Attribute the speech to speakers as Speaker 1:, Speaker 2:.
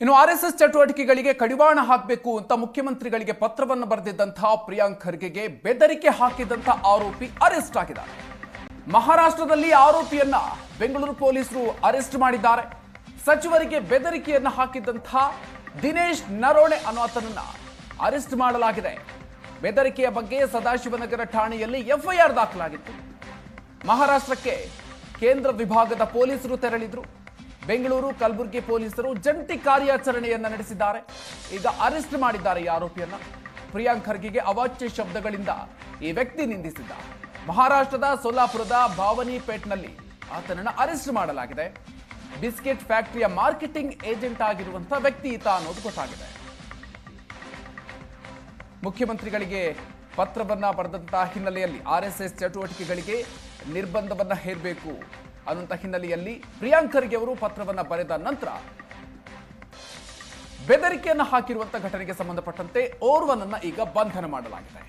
Speaker 1: ಇನ್ನು R S S ಚಟುವಟಿಕೆಗಳಿಗೆ ಕಡಿವಾಣ ಹಾಕಬೇಕು ಅಂತ ಮುಖ್ಯಮಂತ್ರಿಗಳಿಗೆ ಪತ್ರವನ್ನು ಬರೆದಿದ್ದಂತಹ ಪ್ರಿಯಾಂಕ್ ಖರ್ಗೆಗೆ ಬೆದರಿಕೆ ಹಾಕಿದಂತ ಆರೋಪಿ ಅರೆಸ್ಟ್ ಆಗಿದ್ದಾರೆ. ಮಹಾರಾಷ್ಟ್ರದಲ್ಲಿ ಆರೋಪಿಯನ್ನ ಬೆಂಗಳೂರು ಪೊಲೀಸರು ಅರೆಸ್ಟ್ ಮಾಡಿದ್ದಾರೆ. ಸಚಿವರಿಗೆ ಬೆದರಿಕೆಯನ್ನು ಹಾಕಿದಂತಹ ದಿನೇಶ್ ನರೋಣೆ ಅನ್ನೋತನನ್ನ ಅರೆಸ್ಟ್ ಮಾಡಲಾಗಿದೆ. ಬೆದರಿಕೆಯ ಬಗ್ಗೆ ಸದಾಶಿವನಗರ ಠಾಣೆಯಲ್ಲಿ ಎಫ್ಐಆರ್ ದಾಖಲಾಗಿತ್ತು. ಮಹಾರಾಷ್ಟ್ರಕ್ಕೆ ಕೇಂದ್ರ ವಿಭಾಗದ ಪೊಲೀಸರು ತೆರಳಿದ್ರು. ಬೆಂಗಳೂರು, ಕಲಬುರಗಿ ಪೊಲೀಸರು ಜಂಟಿ ಕಾರ್ಯಾಚರಣೆಯನ್ನ ನಡೆಸಿದ್ದಾರೆ. ಈಗ ಅರೆಸ್ಟ್ ಮಾಡಿದ್ದಾರೆ ಈ ಆರೋಪಿಯನ್ನ. ಪ್ರಿಯಾಂಕ್ ಖರ್ಗೆಗೆ ಅವಾಚ್ಯ ಶಬ್ದಗಳಿಂದ ಈ ವ್ಯಕ್ತಿ ನಿಂದಿಸಿದ್ದ. ಮಹಾರಾಷ್ಟ್ರದ ಸೋಲಾಪುರದ ಭಾವನಿಪೇಟ್ನಲ್ಲಿ ಆತನನ್ನು ಅರೆಸ್ಟ್ ಮಾಡಲಾಗಿದೆ. ಬಿಸ್ಕೆಟ್ ಫ್ಯಾಕ್ಟರಿಯ ಮಾರ್ಕೆಟಿಂಗ್ ಏಜೆಂಟ್ ಆಗಿರುವಂತಹ ವ್ಯಕ್ತಿ ಈತ ಅನ್ನೋದು ಗೊತ್ತಾಗಿದೆ. ಮುಖ್ಯಮಂತ್ರಿಗಳಿಗೆ ಪತ್ರವನ್ನ ಬರೆದಂತಹ ಹಿನ್ನೆಲೆಯಲ್ಲಿ ಆರ್ ಎಸ್ ಚಟುವಟಿಕೆಗಳಿಗೆ ನಿರ್ಬಂಧವನ್ನ ಹೇರಬೇಕು. ಅನ್ನುವಂಥ ಹಿನ್ನೆಲೆಯಲ್ಲಿ ಪ್ರಿಯಾಂಕ್ ಖರ್ಗೆ ಅವರು ಪತ್ರವನ್ನ ಬರೆದ ನಂತರ ಬೆದರಿಕೆಯನ್ನು ಹಾಕಿರುವಂತಹ ಘಟನೆಗೆ ಸಂಬಂಧಪಟ್ಟಂತೆ ಓರ್ವನನ್ನ ಈಗ ಬಂಧನ ಮಾಡಲಾಗಿದೆ.